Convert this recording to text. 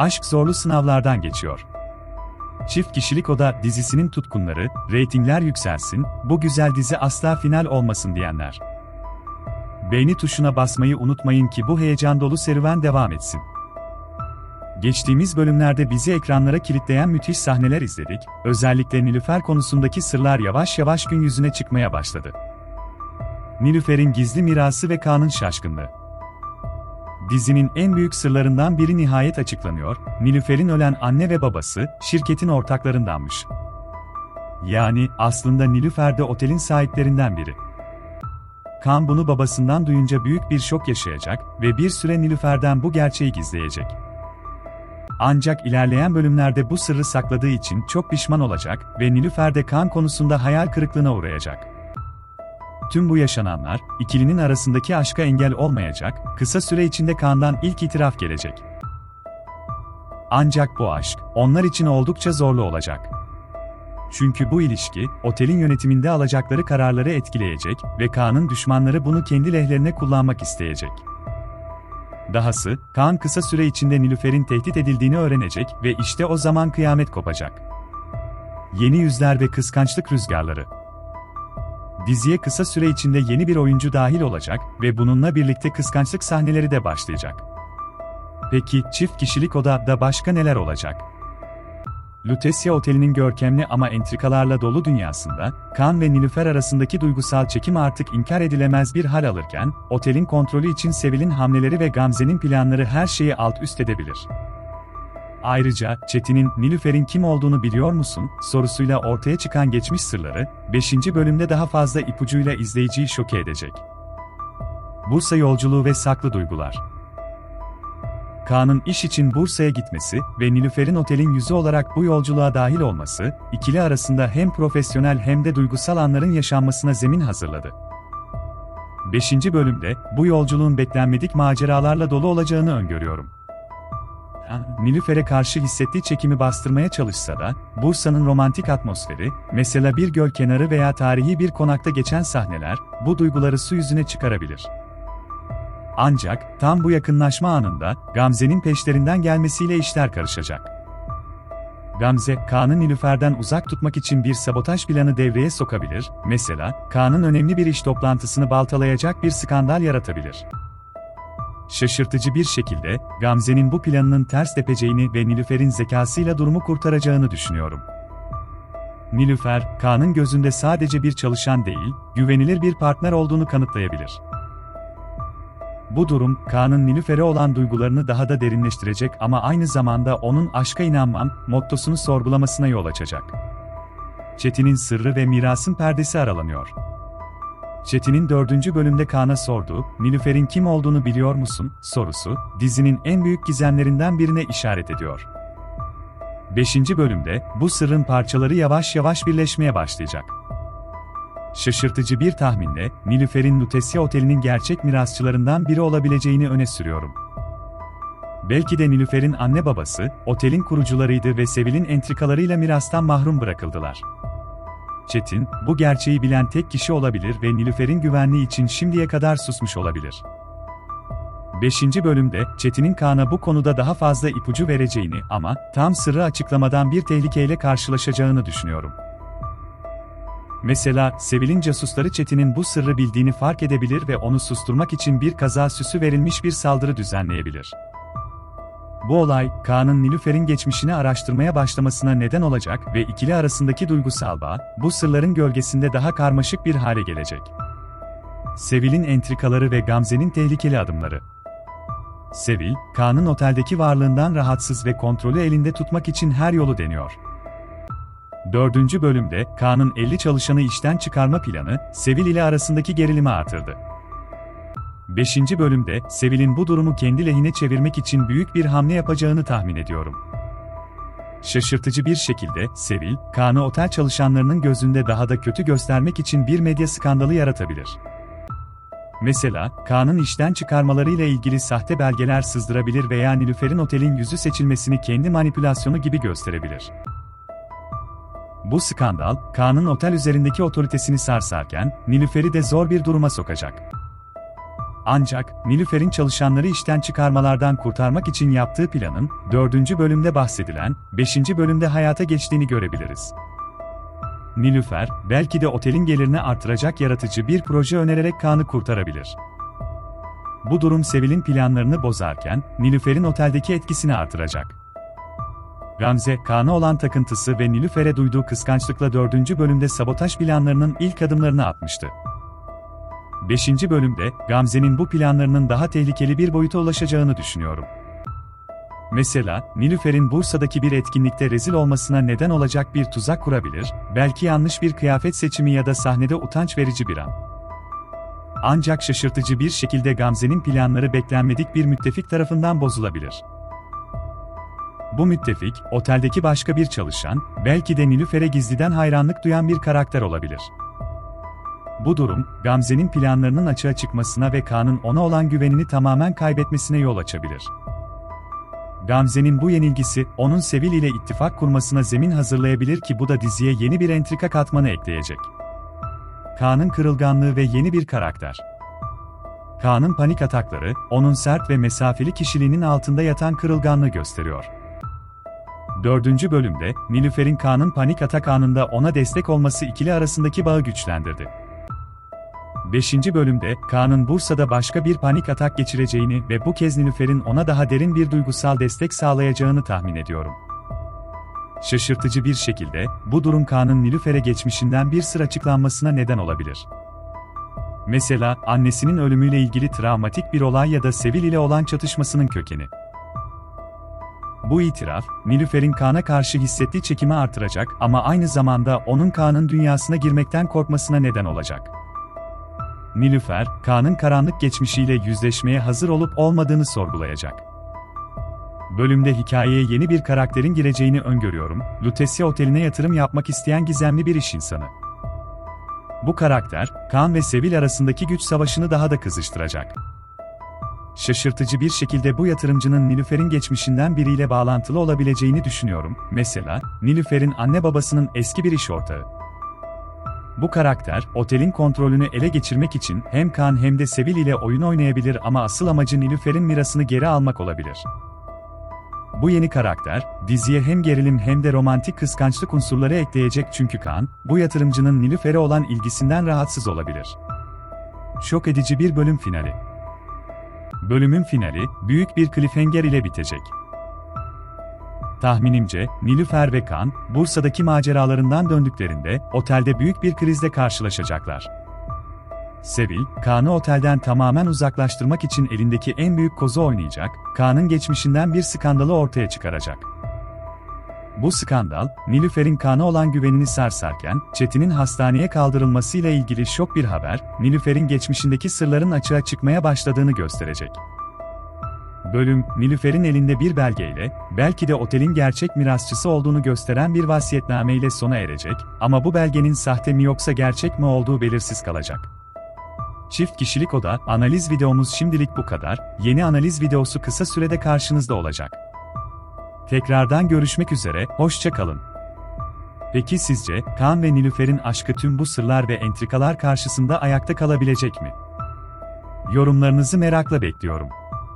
aşk zorlu sınavlardan geçiyor. Çift Kişilik Oda dizisinin tutkunları, reytingler yükselsin, bu güzel dizi asla final olmasın diyenler. Beğeni tuşuna basmayı unutmayın ki bu heyecan dolu serüven devam etsin. Geçtiğimiz bölümlerde bizi ekranlara kilitleyen müthiş sahneler izledik, özellikle Nilüfer konusundaki sırlar yavaş yavaş gün yüzüne çıkmaya başladı. Nilüfer'in gizli mirası ve Kaan'ın şaşkınlığı. Dizinin en büyük sırlarından biri nihayet açıklanıyor, Nilüfer'in ölen anne ve babası, şirketin ortaklarındanmış. Yani, aslında Nilüfer de otelin sahiplerinden biri. Kaan bunu babasından duyunca büyük bir şok yaşayacak ve bir süre Nilüfer'den bu gerçeği gizleyecek. Ancak ilerleyen bölümlerde bu sırrı sakladığı için çok pişman olacak ve Nilüfer de Kaan konusunda hayal kırıklığına uğrayacak. Tüm bu yaşananlar, ikilinin arasındaki aşka engel olmayacak, kısa süre içinde Kaan'dan ilk itiraf gelecek. Ancak bu aşk, onlar için oldukça zorlu olacak. Çünkü bu ilişki, otelin yönetiminde alacakları kararları etkileyecek ve Kaan'ın düşmanları bunu kendi lehlerine kullanmak isteyecek. Dahası, Kaan kısa süre içinde Nilüfer'in tehdit edildiğini öğrenecek ve işte o zaman kıyamet kopacak. Yeni yüzler ve kıskançlık rüzgarları. Diziye kısa süre içinde yeni bir oyuncu dahil olacak ve bununla birlikte kıskançlık sahneleri de başlayacak. Peki çift kişilik odada başka neler olacak? Lutetia Oteli'nin görkemli ama entrikalarla dolu dünyasında, Kaan ve Nilüfer arasındaki duygusal çekim artık inkar edilemez bir hal alırken, otelin kontrolü için Sevil'in hamleleri ve Gamze'nin planları her şeyi alt üst edebilir. Ayrıca, Çetin'in Nilüfer'in kim olduğunu biliyor musun sorusuyla ortaya çıkan geçmiş sırları, 5. bölümde daha fazla ipucuyla izleyiciyi şoke edecek. Bursa yolculuğu ve saklı duygular. Kaan'ın iş için Bursa'ya gitmesi ve Nilüfer'in otelin yüzü olarak bu yolculuğa dahil olması, ikili arasında hem profesyonel hem de duygusal anların yaşanmasına zemin hazırladı. 5. bölümde bu yolculuğun beklenmedik maceralarla dolu olacağını öngörüyorum. Nilüfer'e karşı hissettiği çekimi bastırmaya çalışsa da, Bursa'nın romantik atmosferi, mesela bir göl kenarı veya tarihi bir konakta geçen sahneler, bu duyguları su yüzüne çıkarabilir. Ancak, tam bu yakınlaşma anında, Gamze'nin peşlerinden gelmesiyle işler karışacak. Gamze, Kaan'ı Nilüfer'den uzak tutmak için bir sabotaj planı devreye sokabilir, mesela, Kaan'ın önemli bir iş toplantısını baltalayacak bir skandal yaratabilir. Şaşırtıcı bir şekilde, Gamze'nin bu planının ters tepeceğini ve Nilüfer'in zekasıyla durumu kurtaracağını düşünüyorum. Nilüfer, Kaan'ın gözünde sadece bir çalışan değil, güvenilir bir partner olduğunu kanıtlayabilir. Bu durum, Kaan'ın Nilüfer'e olan duygularını daha da derinleştirecek ama aynı zamanda onun aşka inanmam, mottosunu sorgulamasına yol açacak. Çetin'in sırrı ve mirasın perdesi aralanıyor. Çetin'in dördüncü bölümde Kaan'a sorduğu, Nilüfer'in kim olduğunu biliyor musun, sorusu, dizinin en büyük gizemlerinden birine işaret ediyor. Beşinci bölümde, bu sırrın parçaları yavaş yavaş birleşmeye başlayacak. Şaşırtıcı bir tahminle, Nilüfer'in Lutetia Oteli'nin gerçek mirasçılarından biri olabileceğini öne sürüyorum. Belki de Nilüfer'in anne babası, otelin kurucularıydı ve Sevil'in entrikalarıyla mirastan mahrum bırakıldılar. Çetin, bu gerçeği bilen tek kişi olabilir ve Nilüfer'in güvenliği için şimdiye kadar susmuş olabilir. 5. bölümde, Çetin'in Kaan'a bu konuda daha fazla ipucu vereceğini ama tam sırrı açıklamadan bir tehlikeyle karşılaşacağını düşünüyorum. Mesela, Sevil'in casusları Çetin'in bu sırrı bildiğini fark edebilir ve onu susturmak için bir kaza süsü verilmiş bir saldırı düzenleyebilir. Bu olay, Kaan'ın Nilüfer'in geçmişini araştırmaya başlamasına neden olacak ve ikili arasındaki duygusal bağ, bu sırların gölgesinde daha karmaşık bir hale gelecek. Sevil'in entrikaları ve Gamze'nin tehlikeli adımları. Sevil, Kaan'ın oteldeki varlığından rahatsız ve kontrolü elinde tutmak için her yolu deniyor. Dördüncü bölümde, Kaan'ın 50 çalışanı işten çıkarma planı, Sevil ile arasındaki gerilimi artırdı. 5. bölümde, Sevil'in bu durumu kendi lehine çevirmek için büyük bir hamle yapacağını tahmin ediyorum. Şaşırtıcı bir şekilde, Sevil, Kaan'ı otel çalışanlarının gözünde daha da kötü göstermek için bir medya skandalı yaratabilir. Mesela, Kaan'ın işten çıkarmalarıyla ilgili sahte belgeler sızdırabilir veya Nilüfer'in otelin yüzü seçilmesini kendi manipülasyonu gibi gösterebilir. Bu skandal, Kaan'ın otel üzerindeki otoritesini sarsarken, Nilüfer'i de zor bir duruma sokacak. Ancak, Nilüfer'in çalışanları işten çıkarmalardan kurtarmak için yaptığı planın, 4. bölümde bahsedilen, 5. bölümde hayata geçtiğini görebiliriz. Nilüfer, belki de otelin gelirini artıracak yaratıcı bir proje önererek Kaan'ı kurtarabilir. Bu durum Sevil'in planlarını bozarken, Nilüfer'in oteldeki etkisini artıracak. Gamze, Kaan'a olan takıntısı ve Nilüfer'e duyduğu kıskançlıkla 4. bölümde sabotaj planlarının ilk adımlarını atmıştı. 5. bölümde, Gamze'nin bu planlarının daha tehlikeli bir boyuta ulaşacağını düşünüyorum. Mesela, Nilüfer'in Bursa'daki bir etkinlikte rezil olmasına neden olacak bir tuzak kurabilir, belki yanlış bir kıyafet seçimi ya da sahnede utanç verici bir an. Ancak şaşırtıcı bir şekilde Gamze'nin planları beklenmedik bir müttefik tarafından bozulabilir. Bu müttefik, oteldeki başka bir çalışan, belki de Nilüfer'e gizliden hayranlık duyan bir karakter olabilir. Bu durum, Gamze'nin planlarının açığa çıkmasına ve Kaan'ın ona olan güvenini tamamen kaybetmesine yol açabilir. Gamze'nin bu yenilgisi, onun Sevil ile ittifak kurmasına zemin hazırlayabilir ki bu da diziye yeni bir entrika katmanı ekleyecek. Kaan'ın kırılganlığı ve yeni bir karakter. Kaan'ın panik atakları, onun sert ve mesafeli kişiliğinin altında yatan kırılganlığı gösteriyor. Dördüncü bölümde, Nilüfer'in Kaan'ın panik atak anında ona destek olması ikili arasındaki bağı güçlendirdi. 5. bölümde, Kaan'ın Bursa'da başka bir panik atak geçireceğini ve bu kez Nilüfer'in ona daha derin bir duygusal destek sağlayacağını tahmin ediyorum. Şaşırtıcı bir şekilde, bu durum Kaan'ın Nilüfer'e geçmişinden bir sır açıklanmasına neden olabilir. Mesela, annesinin ölümüyle ilgili travmatik bir olay ya da Sevil ile olan çatışmasının kökeni. Bu itiraf, Nilüfer'in Kaan'a karşı hissettiği çekimi artıracak ama aynı zamanda onun Kaan'ın dünyasına girmekten korkmasına neden olacak. Nilüfer, Kaan'ın karanlık geçmişiyle yüzleşmeye hazır olup olmadığını sorgulayacak. Bölümde hikayeye yeni bir karakterin gireceğini öngörüyorum, Lutetia Oteli'ne yatırım yapmak isteyen gizemli bir iş insanı. Bu karakter, Kaan ve Sevil arasındaki güç savaşını daha da kızıştıracak. Şaşırtıcı bir şekilde bu yatırımcının Nilüfer'in geçmişinden biriyle bağlantılı olabileceğini düşünüyorum, mesela, Nilüfer'in anne babasının eski bir iş ortağı. Bu karakter, otelin kontrolünü ele geçirmek için hem Kaan hem de Sevil ile oyun oynayabilir ama asıl amacı Nilüfer'in mirasını geri almak olabilir. Bu yeni karakter, diziye hem gerilim hem de romantik kıskançlık unsurları ekleyecek çünkü Kaan, bu yatırımcının Nilüfer'e olan ilgisinden rahatsız olabilir. Şok edici bir bölüm finali. Bölümün finali, büyük bir cliffhanger ile bitecek. Tahminimce, Nilüfer ve Kan, Bursa'daki maceralarından döndüklerinde, otelde büyük bir krizle karşılaşacaklar. Sevil, Kaan'ı otelden tamamen uzaklaştırmak için elindeki en büyük kozu oynayacak, Kaan'ın geçmişinden bir skandalı ortaya çıkaracak. Bu skandal, Nilüfer'in Kaan'a olan güvenini sarsarken, Çetin'in hastaneye kaldırılmasıyla ilgili şok bir haber, Nilüfer'in geçmişindeki sırların açığa çıkmaya başladığını gösterecek. Bölüm, Nilüfer'in elinde bir belgeyle, belki de otelin gerçek mirasçısı olduğunu gösteren bir vasiyetname ile sona erecek ama bu belgenin sahte mi yoksa gerçek mi olduğu belirsiz kalacak. Çift kişilik oda, analiz videomuz şimdilik bu kadar, yeni analiz videosu kısa sürede karşınızda olacak. Tekrardan görüşmek üzere, hoşça kalın. Peki sizce, Kaan ve Nilüfer'in aşkı tüm bu sırlar ve entrikalar karşısında ayakta kalabilecek mi? Yorumlarınızı merakla bekliyorum.